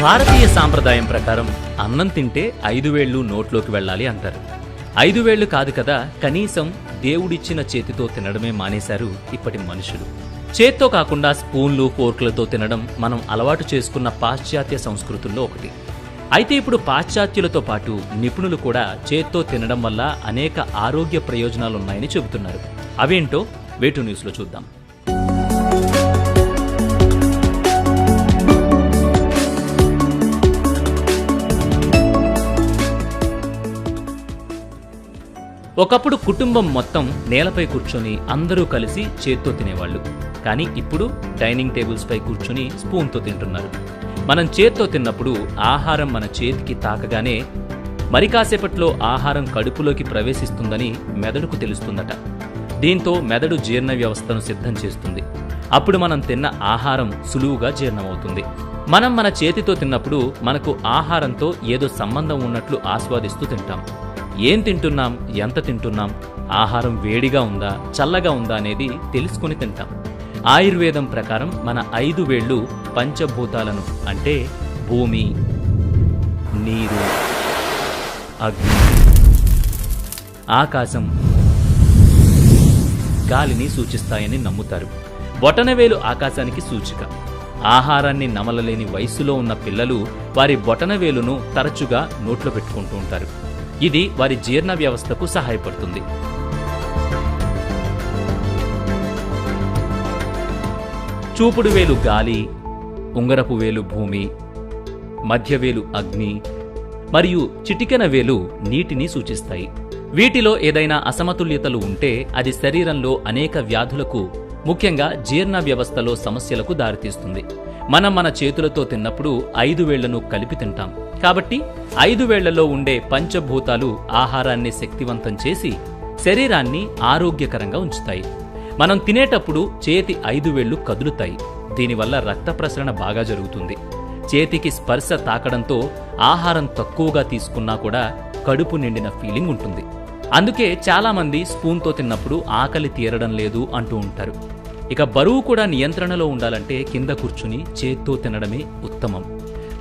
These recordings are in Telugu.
భారతీయ సాంప్రదాయం ప్రకారం అన్నం తింటే ఐదు వేళ్ళు నోట్లోకి వెళ్ళాలి అంటారు. ఐదు వేళ్ళు కాదు కదా కనీసం దేవుడిచ్చిన చేతితో తినడమే మానేశారు ఇప్పటి మనుషులు. చేత్తో కాకుండా స్పూన్లు ఫోర్కులతో తినడం మనం అలవాటు చేసుకున్న పాశ్చాత్య సంస్కృతుల్లో ఒకటి. అయితే ఇప్పుడు పాశ్చాత్యులతో పాటు నిపుణులు కూడా చేత్తో తినడం వల్ల అనేక ఆరోగ్య ప్రయోజనాలున్నాయని చెబుతున్నారు. అవేంటో వేటు న్యూస్లో చూద్దాం. ఒకప్పుడు కుటుంబం మొత్తం నేలపై కూర్చొని అందరూ కలిసి చేత్తో తినేవాళ్ళు. కానీ ఇప్పుడు డైనింగ్ టేబుల్స్ పై కూర్చొని స్పూన్తో తింటున్నారు. మనం చేత్తో తిన్నప్పుడు ఆహారం మన చేతికి తాకగానే మరి కాసేపట్లో ఆహారం కడుపులోకి ప్రవేశిస్తుందని మెదడుకు తెలుస్తుందట. దీంతో మెదడు జీర్ణ వ్యవస్థను సిద్ధం చేస్తుంది. అప్పుడు మనం తిన్న ఆహారం సులువుగా జీర్ణమవుతుంది. మనం మన చేతితో తిన్నప్పుడు మనకు ఆహారంతో ఏదో సంబంధం ఉన్నట్లు ఆస్వాదిస్తూ తింటాం. ఏం తింటున్నాం? ఎంత తింటున్నాం? ఆహారం వేడిగా ఉందా? చల్లగా ఉందా అనేది తెలుసుకుని తింటాం. ఆయుర్వేదం ప్రకారం మన ఐదు వేళ్ళు పంచభూతాలను అంటే భూమి నీరు అగ్ని ఆకాశం గాలిని సూచిస్తాయని నమ్ముతారు. బొటనవేలు ఆకాశానికి సూచిక. ఆహారాన్ని నమలలేని వయస్సులో ఉన్న పిల్లలు వారి బొటనవేలును తరచుగా నోట్లో పెట్టుకుంటూ ఉంటారు. ఇది వారి జీర్ణ వ్యవస్థకు సహాయపడుతుంది. చూపుడు వేలు గాలి ఉంగరపు వేలు భూమి మధ్యవేలు అగ్ని మరియు చిటికెన వేలు నీటిని సూచిస్తాయి. వీటిలో ఏదైనా అసమతుల్యతలు ఉంటే అది శరీరంలో అనేక వ్యాధులకు ముఖ్యంగా జీర్ణ వ్యవస్థలో సమస్యలకు దారితీస్తుంది. మనం మన చేతులతో తిన్నప్పుడు ఐదు వేళ్ళను కలిపి తింటాం. కాబట్టి ఐదు వేళ్ళలో ఉండే పంచభూతాలు ఆహారాన్ని శక్తివంతం చేసి శరీరాన్ని ఆరోగ్యకరంగా ఉంచుతాయి. మనం తినేటప్పుడు చేతి ఐదు వేళ్ళు కదులుతాయి. దీనివల్ల రక్త ప్రసరణ బాగా జరుగుతుంది. చేతికి స్పర్శ తాకడంతో ఆహారం తక్కువగా తీసుకున్నా కూడా కడుపు నిండిన ఫీలింగ్ ఉంటుంది. అందుకే చాలామంది స్పూన్తో తిన్నప్పుడు ఆకలి తీరడం లేదు అంటూ ఉంటారు. ఇక బరువు కూడా నియంత్రణలో ఉండాలంటే కింద కూర్చుని చేత్తో తినడమే ఉత్తమం.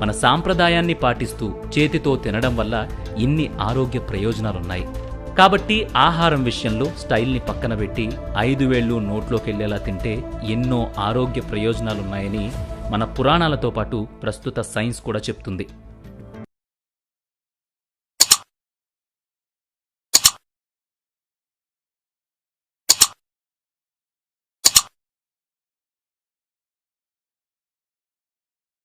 మన సాంప్రదాయాన్ని పాటిస్తూ చేతితో తినడం వల్ల ఇన్ని ఆరోగ్య ప్రయోజనాలున్నాయి. కాబట్టి ఆహారం విషయంలో స్టైల్ని పక్కన పెట్టి ఐదు వేళ్ళు నోట్లోకెళ్ళేలా తింటే ఎన్నో ఆరోగ్య ప్రయోజనాలున్నాయని మన పురాణాలతో పాటు ప్రస్తుత సైన్స్ కూడా చెప్తుంది.